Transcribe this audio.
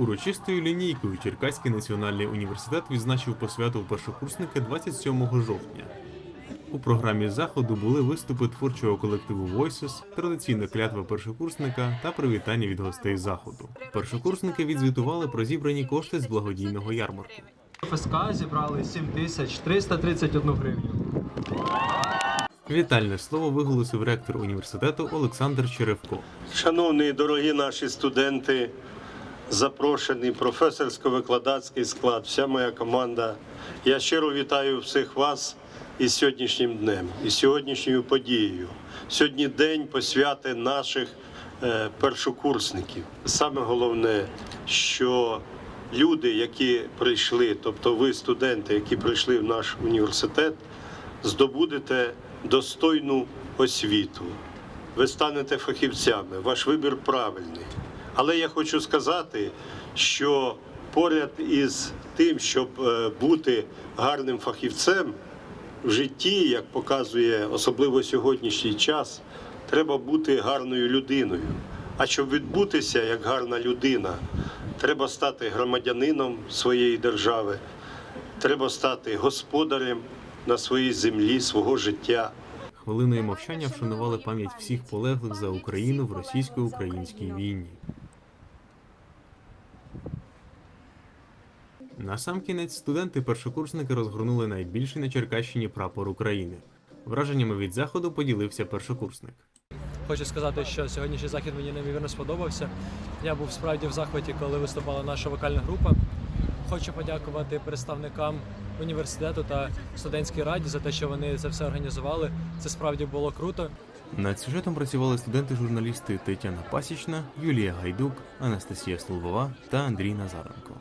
Урочистою лінійкою Черкаський національний університет відзначив посвяту першокурсника 27 жовтня. У програмі заходу були виступи творчого колективу Voices, традиційна клятва першокурсника та привітання від гостей заходу. Першокурсники відзвітували про зібрані кошти з благодійного ярмарку. ФСК зібрали 7331 гривню. Вітальне слово виголосив ректор університету Олександр Черевко. Шановні дорогі наші студенти, запрошений професорсько-викладацький склад, вся моя команда. Я щиро вітаю всіх вас із сьогоднішнім днем, із сьогоднішньою подією. Сьогодні день посвяти наших е, першокурсників. Саме головне, що люди, які прийшли, тобто ви, студенти, які прийшли в наш університет, здобудете достойну освіту ви станете фахівцями, ваш вибір правильний. Але я хочу сказати, що поряд із тим, щоб е, бути гарним фахівцем в житті, як показує особливо сьогоднішній час, треба бути гарною людиною. А щоб відбутися як гарна людина, треба стати громадянином своєї держави, треба стати господарем на своїй землі свого життя. Хвилиною мовчання вшанували пам'ять всіх полеглих за Україну в російсько-українській війні. Насамкінець студенти-першокурсники розгорнули найбільший на Черкащині прапор України. Враженнями від заходу поділився першокурсник. Хочу сказати, що сьогоднішній захід мені неймовірно сподобався. Я був справді в захваті, коли виступала наша вокальна група. Хочу подякувати представникам університету та студентській раді за те, що вони це все організували. Це справді було круто. Над сюжетом працювали студенти-журналісти Тетяна Пасічна, Юлія Гайдук, Анастасія Слобова та Андрій Назаренко.